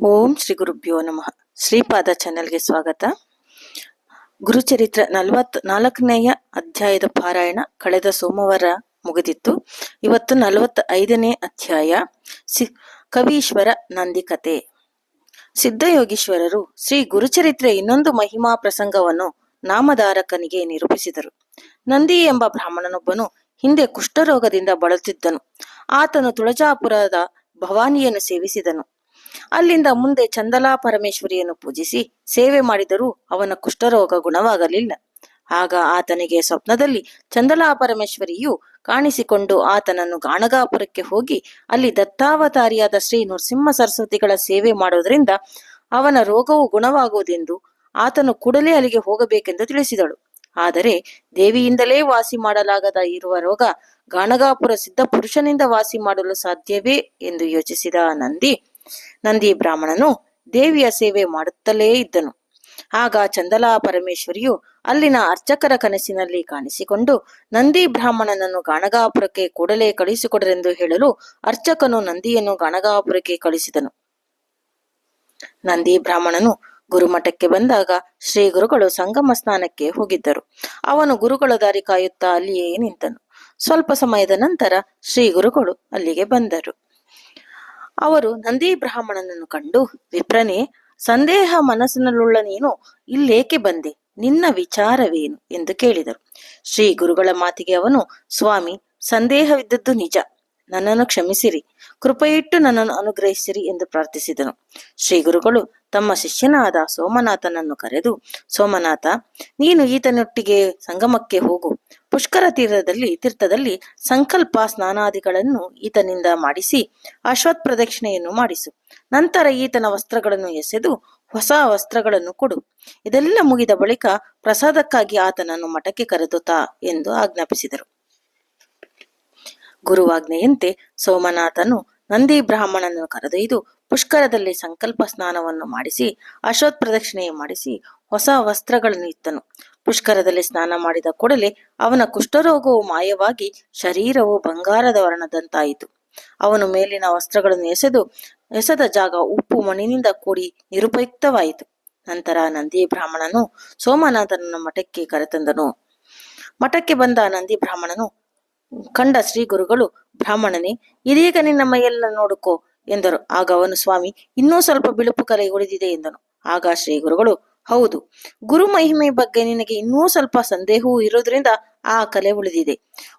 ಓಂ ಶ್ರೀ ಗುರುಭ್ಯೋ ನಮಃ. ಶ್ರೀಪಾದ ಚಾನೆಲ್ಗೆ ಸ್ವಾಗತ. ಗುರುಚರಿತ್ರ ನಲವತ್ ನಾಲ್ಕನೆಯ ಅಧ್ಯಾಯದ ಪಾರಾಯಣ ಕಳೆದ ಸೋಮವಾರ ಮುಗಿದಿತ್ತು. ಇವತ್ತು ನಲವತ್ತ ಐದನೇ ಅಧ್ಯಾಯ. ಸಿ ಕವೀಶ್ವರ ನಂದಿಕತೆ ಸಿದ್ಧಯೋಗೀಶ್ವರರು ಶ್ರೀ ಗುರುಚರಿತ್ರೆ ಇನ್ನೊಂದು ಮಹಿಮಾ ಪ್ರಸಂಗವನ್ನು ನಾಮಧಾರಕನಿಗೆ ನಿರೂಪಿಸಿದರು. ನಂದಿ ಎಂಬ ಬ್ರಾಹ್ಮಣನೊಬ್ಬನು ಹಿಂದೆ ಕುಷ್ಠರೋಗದಿಂದ ಬಳಲುತ್ತಿದ್ದನು. ಆತನು ತುಳಜಾಪುರದ ಭವಾನಿಯನ್ನು ಸೇವಿಸಿದನು. ಅಲ್ಲಿಂದ ಮುಂದೆ ಚಂದಲಾ ಪರಮೇಶ್ವರಿಯನ್ನು ಪೂಜಿಸಿ ಸೇವೆ ಮಾಡಿದರೂ ಅವನ ಕುಷ್ಠರೋಗ ಗುಣವಾಗಲಿಲ್ಲ. ಆಗ ಆತನಿಗೆ ಸ್ವಪ್ನದಲ್ಲಿ ಚಂದಲಾ ಪರಮೇಶ್ವರಿಯು ಕಾಣಿಸಿಕೊಂಡು ಆತನನ್ನು ಗಾಣಗಾಪುರಕ್ಕೆ ಹೋಗಿ ಅಲ್ಲಿ ದತ್ತಾವತಾರಿಯಾದ ಶ್ರೀ ನೃಸಿಂಹ ಸರಸ್ವತಿಗಳ ಸೇವೆ ಮಾಡುವುದರಿಂದ ಅವನ ರೋಗವು ಗುಣವಾಗುವುದೆಂದು ಆತನು ಕೂಡಲೇ ಅಲ್ಲಿಗೆ ಹೋಗಬೇಕೆಂದು ತಿಳಿಸಿದಳು. ಆದರೆ ದೇವಿಯಿಂದಲೇ ವಾಸಿ ಮಾಡಲಾಗದ ಇರುವ ರೋಗ ಗಾಣಗಾಪುರ ಸಿದ್ಧ ಪುರುಷನಿಂದ ವಾಸಿ ಮಾಡಲು ಸಾಧ್ಯವೇ ಎಂದು ಯೋಚಿಸಿದ ನಂದಿ ನಂದಿ ಬ್ರಾಹ್ಮಣನು ದೇವಿಯ ಸೇವೆ ಮಾಡುತ್ತಲೇ ಇದ್ದನು. ಆಗ ಚಂದಲಾ ಪರಮೇಶ್ವರಿಯು ಅಲ್ಲಿನ ಅರ್ಚಕರ ಕನಸಿನಲ್ಲಿ ಕಾಣಿಸಿಕೊಂಡು, ನಂದಿ ಬ್ರಾಹ್ಮಣನನ್ನು ಗಾಣಗಾಪುರಕ್ಕೆ ಕೂಡಲೇ ಕಳುಹಿಸಿಕೊಡರೆಂದು ಹೇಳಲು ಅರ್ಚಕನು ನಂದಿಯನ್ನು ಗಾಣಗಾಪುರಕ್ಕೆ ಕಳಿಸಿದನು. ನಂದಿ ಬ್ರಾಹ್ಮಣನು ಗುರುಮಠಕ್ಕೆ ಬಂದಾಗ ಶ್ರೀ ಗುರುಗಳು ಸಂಗಮ ಸ್ನಾನಕ್ಕೆ ಹೋಗಿದ್ದರು. ಅವನು ಗುರುಗಳ ದಾರಿ ಕಾಯುತ್ತಾ ಅಲ್ಲಿಯೇ ನಿಂತನು. ಸ್ವಲ್ಪ ಸಮಯದ ನಂತರ ಶ್ರೀ ಗುರುಗಳು ಅಲ್ಲಿಗೆ ಬಂದರು. ಅವರು ನಂದಿ ಬ್ರಾಹ್ಮಣನನ್ನು ಕಂಡು, ವಿಪ್ರನೇ, ಸಂದೇಹ ಮನಸ್ಸಿನಲ್ಲುಳ್ಳ ನೀನು ಇಲ್ಲೇಕೆ ಬಂದೆ? ನಿನ್ನ ವಿಚಾರವೇನು? ಎಂದು ಕೇಳಿದರು. ಶ್ರೀ ಗುರುಗಳ ಮಾತಿಗೆ ಅವನು, ಸ್ವಾಮಿ, ಸಂದೇಹವಿದ್ದದ್ದು ನಿಜ. ನನ್ನನ್ನು ಕ್ಷಮಿಸಿರಿ. ಕೃಪೆಯಿಟ್ಟು ನನ್ನನ್ನು ಅನುಗ್ರಹಿಸಿರಿ ಎಂದು ಪ್ರಾರ್ಥಿಸಿದನು. ಶ್ರೀ ಗುರುಗಳು ತಮ್ಮ ಶಿಷ್ಯನಾದ ಸೋಮನಾಥನನ್ನು ಕರೆದು, ಸೋಮನಾಥ, ನೀನು ಈತನೊಟ್ಟಿಗೆ ಸಂಗಮಕ್ಕೆ ಹೋಗು. ಪುಷ್ಕರ ತೀರ್ಥದಲ್ಲಿ ತೀರ್ಥದಲ್ಲಿ ಸಂಕಲ್ಪ ಸ್ನಾನಾದಿಗಳನ್ನು ಈತನಿಂದ ಮಾಡಿಸಿ ಅಶ್ವತ್ ಪ್ರದಕ್ಷಿಣೆಯನ್ನು ಮಾಡಿಸು. ನಂತರ ಈತನ ವಸ್ತ್ರಗಳನ್ನು ಎಸೆದು, ಹೊಸ ವಸ್ತ್ರಗಳನ್ನು ಕೊಡು. ಇದೆಲ್ಲ ಮುಗಿದ ಬಳಿಕ ಪ್ರಸಾದಕ್ಕಾಗಿ ಆತನನ್ನು ಮಠಕ್ಕೆ ಕರೆದು ತಾ ಎಂದು ಆಜ್ಞಾಪಿಸಿದರು. ಗುರುವಾಜ್ಞೆಯಂತೆ ಸೋಮನಾಥನು ನಂದಿ ಬ್ರಾಹ್ಮಣನನ್ನು ಕರೆದೊಯ್ದು ಪುಷ್ಕರದಲ್ಲಿ ಸಂಕಲ್ಪ ಸ್ನಾನವನ್ನು ಮಾಡಿಸಿ ಅಶ್ವತ್ ಪ್ರದಕ್ಷಿಣೆ ಮಾಡಿಸಿ ಹೊಸ ವಸ್ತ್ರಗಳನ್ನು ಇತ್ತನು. ಪುಷ್ಕರದಲ್ಲಿ ಸ್ನಾನ ಮಾಡಿದ ಕೂಡಲೇ ಅವನ ಕುಷ್ಠರೋಗವು ಮಾಯವಾಗಿ ಶರೀರವು ಬಂಗಾರದ ವರ್ಣದಂತಾಯಿತು. ಅವನು ಮೇಲಿನ ವಸ್ತ್ರಗಳನ್ನು ಎಸೆದು, ಎಸೆದ ಜಾಗ ಉಪ್ಪು ಮಣ್ಣಿನಿಂದ ಕೂಡಿ ನಿರುಪಯುಕ್ತವಾಯಿತು. ನಂತರ ನಂದಿ ಬ್ರಾಹ್ಮಣನು ಸೋಮನಾಥನನ್ನು ಮಠಕ್ಕೆ ಕರೆತಂದನು. ಮಠಕ್ಕೆ ಬಂದ ನಂದಿ ಬ್ರಾಹ್ಮಣನು ಕಂಡ ಶ್ರೀ ಗುರುಗಳು ಬ್ರಾಹ್ಮಣನೇ, ಇದೀಗ ನಿನ್ನ ಮೈಯೆಲ್ಲ ನೋಡುಕೋ ಎಂದರು. ಆಗ ಅವನು, ಸ್ವಾಮಿ, ಇನ್ನೂ ಸ್ವಲ್ಪ ಬಿಳುಪು ಕಲೆ ಉಳಿದಿದೆ ಎಂದನು. ಆಗ ಶ್ರೀ ಗುರುಗಳು ಹೌದು, ಗುರು ಮಹಿಮೆ ಬಗ್ಗೆ ನಿನಗೆ ಇನ್ನೂ ಸ್ವಲ್ಪ ಸಂದೇಹವೂ ಇರೋದ್ರಿಂದ ಆ ಕಲೆ ಉಳಿದಿದೆ.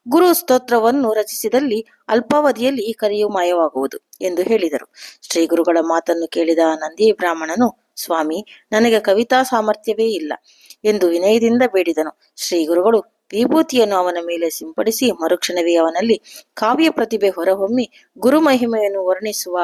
ಗುರು ಸ್ತೋತ್ರವನ್ನು ರಚಿಸಿದಲ್ಲಿ ಅಲ್ಪಾವಧಿಯಲ್ಲಿ ಈ ಕಲೆಯು ಮಾಯವಾಗುವುದು ಎಂದು ಹೇಳಿದರು. ಶ್ರೀ ಗುರುಗಳ ಮಾತನ್ನು ಕೇಳಿದ ನಂದಿ ಬ್ರಾಹ್ಮಣನು, ಸ್ವಾಮಿ, ನನಗೆ ಕವಿತಾ ಸಾಮರ್ಥ್ಯವೇ ಇಲ್ಲ ಎಂದು ವಿನಯದಿಂದ ಬೇಡಿದನು. ಶ್ರೀ ಗುರುಗಳು ವಿಭೂತಿಯನ್ನು ಅವನ ಮೇಲೆ ಸಿಂಪಡಿಸಿ ಮರುಕ್ಷಣವೇ ಅವನಲ್ಲಿ ಕಾವ್ಯ ಪ್ರತಿಭೆ ಹೊರಹೊಮ್ಮಿ ಗುರು ಮಹಿಮೆಯನ್ನು ವರ್ಣಿಸುವ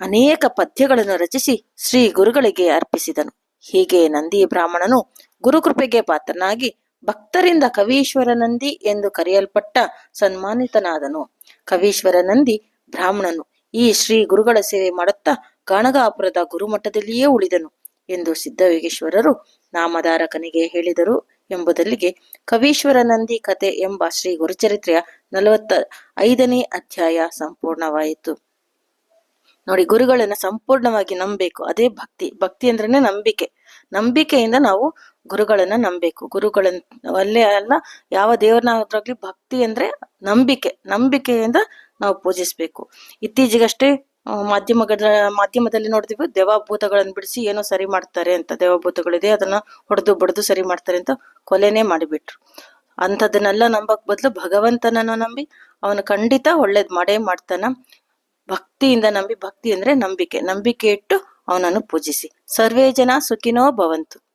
ಅನೇಕ ಪದ್ಯಗಳನ್ನು ರಚಿಸಿ ಶ್ರೀ ಗುರುಗಳಿಗೆ ಅರ್ಪಿಸಿದನು. ಹೀಗೆ ನಂದಿ ಬ್ರಾಹ್ಮಣನು ಗುರುಕೃಪೆಗೆ ಪಾತ್ರನಾಗಿ ಭಕ್ತರಿಂದ ಕವೀಶ್ವರ ನಂದಿ ಎಂದು ಕರೆಯಲ್ಪಟ್ಟ ಸನ್ಮಾನಿತನಾದನು. ಕವೀಶ್ವರ ನಂದಿ ಬ್ರಾಹ್ಮಣನು ಈ ಶ್ರೀ ಗುರುಗಳ ಸೇವೆ ಮಾಡುತ್ತಾ ಗಾಣಗಾಪುರದ ಗುರುಮಠದಲ್ಲಿಯೇ ಉಳಿದನು ಎಂದು ಸಿದ್ಧಯೋಗೇಶ್ವರರು ನಾಮಧಾರಕನಿಗೆ ಹೇಳಿದರು. ಎಂಬುದಲ್ಲಿಗೆ ಕವೀಶ್ವರ ನಂದಿ ಕತೆ ಎಂಬ ಶ್ರೀ ಗುರುಚರಿತ್ರೆಯ ನಲವತ್ತ ಐದನೇ ಅಧ್ಯಾಯ ಸಂಪೂರ್ಣವಾಯಿತು. ನೋಡಿ, ಗುರುಗಳನ್ನ ಸಂಪೂರ್ಣವಾಗಿ ನಂಬಬೇಕು. ಅದೇ ಭಕ್ತಿ. ಭಕ್ತಿ ಅಂದ್ರೇನೆ ನಂಬಿಕೆ. ನಂಬಿಕೆಯಿಂದ ನಾವು ಗುರುಗಳನ್ನ ನಂಬಬೇಕು. ಗುರುಗಳನ್ನ ಅಲ್ಲೇ ಅಲ್ಲ, ಯಾವ ದೇವರನ್ನಾದ್ರಾಗ್ಲಿ ಭಕ್ತಿ ಅಂದ್ರೆ ನಂಬಿಕೆ. ನಂಬಿಕೆಯಿಂದ ನಾವು ಪೂಜಿಸ್ಬೇಕು. ಇತ್ತೀಚೆಗಷ್ಟೇ ಮಾಧ್ಯಮಗಳ, ಮಾಧ್ಯಮದಲ್ಲಿ ನೋಡ್ತೀವಿ ದೇವಭೂತಗಳನ್ನು ಬಿಡಿಸಿ ಏನೋ ಸರಿ ಮಾಡ್ತಾರೆ ಅಂತ, ದೇವಭೂತಗಳಿದೆ, ಅದನ್ನ ಹೊಡೆದು ಬಡ್ದು ಸರಿ ಮಾಡ್ತಾರೆ ಅಂತ ಕೊಲೆನೇ ಮಾಡಿಬಿಟ್ರು. ಅಂಥದನ್ನೆಲ್ಲ ನಂಬಕ್ ಬದಲು ಭಗವಂತನನ್ನ ನಂಬಿ, ಅವನು ಖಂಡಿತ ಒಳ್ಳೇದ್ ಮಾಡೇ ಮಾಡ್ತಾನ. ಭಕ್ತಿಯಿಂದ ನಂಬಿ, ಭಕ್ತಿ ಅಂದ್ರೆ ನಂಬಿಕೆ. ನಂಬಿಕೆ ಇಟ್ಟು ಅವನನ್ನು ಪೂಜಿಸಿ. ಸರ್ವೇ ಜನ ಸುಖಿನೋ ಭವಂತು.